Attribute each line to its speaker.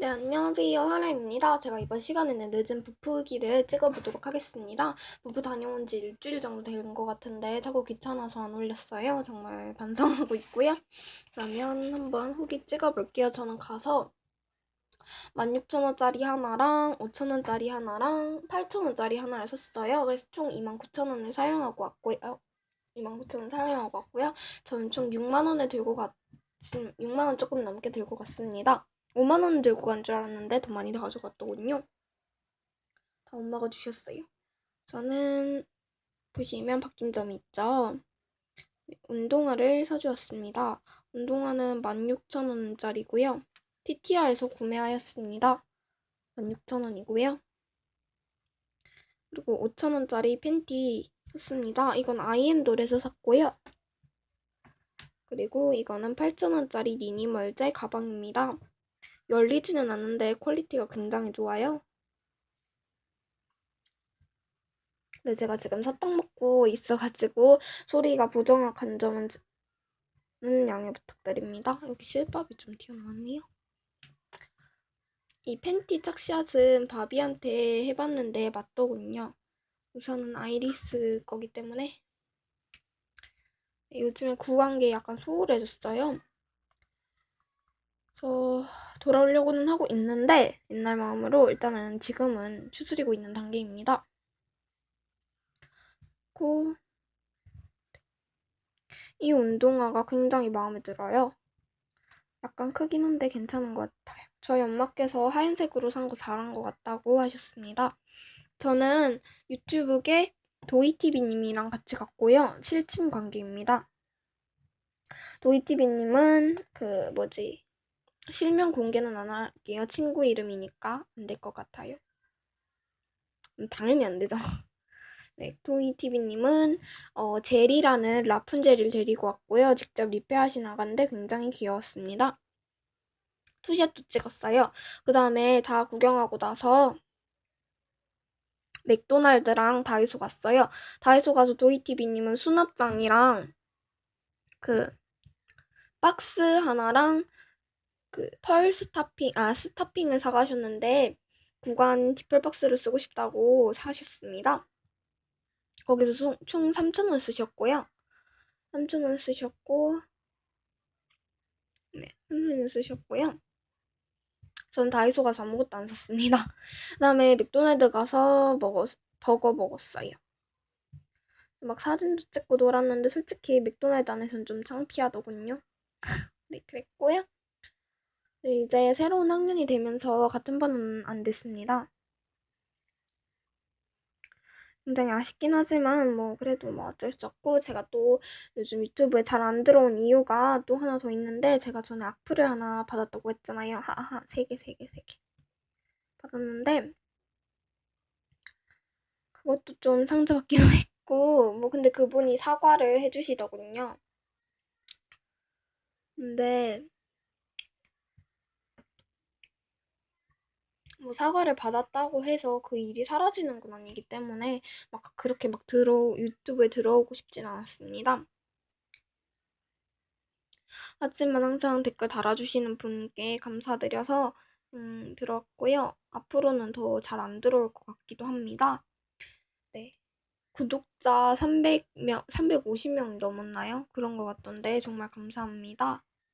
Speaker 1: 네, 안녕하세요. 하라입니다. 제가 이번 시간에는 늦은 부프 기를 찍어보도록 하겠습니다. 부프 다녀온 지 일주일 정도 된 것 같은데 자꾸 귀찮아서 안 올렸어요. 정말 반성하고 있고요. 그러면 한번 후기 찍어볼게요. 저는 가서 16,000원짜리 하나랑 5,000원짜리 하나랑 8,000원짜리 하나를 샀어요. 그래서 총 29,000원을 사용하고 왔고요. 29,000원 사용하고 왔고요. 저는 총 6만원을 들고 갔, 6만원 조금 넘게 들고 갔습니다. 5만 원 들고 간 줄 알았는데 더 많이 더 가져갔더군요. 다 엄마가 주셨어요. 저는 보시면 바뀐 점이 있죠. 네, 운동화를 사주었습니다. 운동화는 16,000원짜리고요. 티티아에서 구매하였습니다. 16,000원이고요. 그리고 5,000원짜리 팬티 샀습니다. 이건 IM돌에서 샀고요. 그리고 이거는 8,000원짜리 니니멀제 가방입니다. 열리지는 않는데 퀄리티가 굉장히 좋아요. 근데 제가 지금 사탕 먹고 있어가지고 소리가 부정확한 점은 양해 부탁드립니다. 여기 실밥이 좀 튀어나왔네요. 이 팬티 착샷은 바비한테 해봤는데 맞더군요. 우선은 아이리스 거기 때문에 요즘에 구한 게 약간 소홀해졌어요. 그래서 돌아오려고는 하고 있는데 옛날 마음으로 일단은 지금은 추스리고 있는 단계입니다. 고, 이 운동화가 굉장히 마음에 들어요. 약간 크긴 한데 괜찮은 것 같아요. 저희 엄마께서 하얀색으로 산 거 잘한 것 같다고 하셨습니다. 저는 유튜브계 도이티비님이랑 같이 갔고요. 실친 관계입니다. 도이티비님은 그 뭐지 실명 공개는 안 할게요. 친구 이름이니까 안 될 것 같아요. 음, 당연히 안 되죠. 네, 토이TV님은 어, 젤이라는 라푼젤을 데리고 왔고요. 직접 리페하시 나간데 굉장히 귀여웠습니다. 투샷도 찍었어요. 그 다음에 다 구경하고 나서 맥도날드랑 다이소 갔어요. 다이소 가서 도이TV님은 수납장이랑 그 박스 하나랑 그 펄 스타핑, 아, 스타핑을 사가셨는데 구간 디플박스를 쓰고 싶다고 사셨습니다. 거기서 총 3,000원 쓰셨고요. 3,000원 쓰셨고, 네, 3,000원 쓰셨고요. 전 다이소 가서 아무것도 안 샀습니다. 그 다음에 맥도날드 가서 먹었, 버거 먹었어요. 막 사진도 찍고 놀았는데 솔직히 맥도날드 안에서는 좀 창피하더군요. 네, 그랬고요. 네, 이제 새로운 학년이 되면서 같은 반은 안 됐습니다. 굉장히 아쉽긴 하지만 뭐 그래도 뭐 어쩔 수 없고 제가 또 요즘 유튜브에 잘 안 들어온 이유가 또 하나 더 있는데 제가 전에 악플을 하나 받았다고 했잖아요. 하하 세 개 세 개 세 개 받았는데 그것도 좀 상처받기도 했고 뭐 근데 그분이 사과를 해주시더군요. 근데 뭐 사과를 받았다고 해서 그 일이 사라지는 건 아니기 때문에 막 그렇게 막 들어 유튜브에 들어오고 싶진 않았습니다. 하지만 항상 댓글 달아주시는 분께 감사드려서 음, 들었고요. 앞으로는 더 잘 안 들어올 것 같기도 합니다. 네. 구독자 300명, 350명 넘었나요? 그런 것 같던데 정말 감사합니다.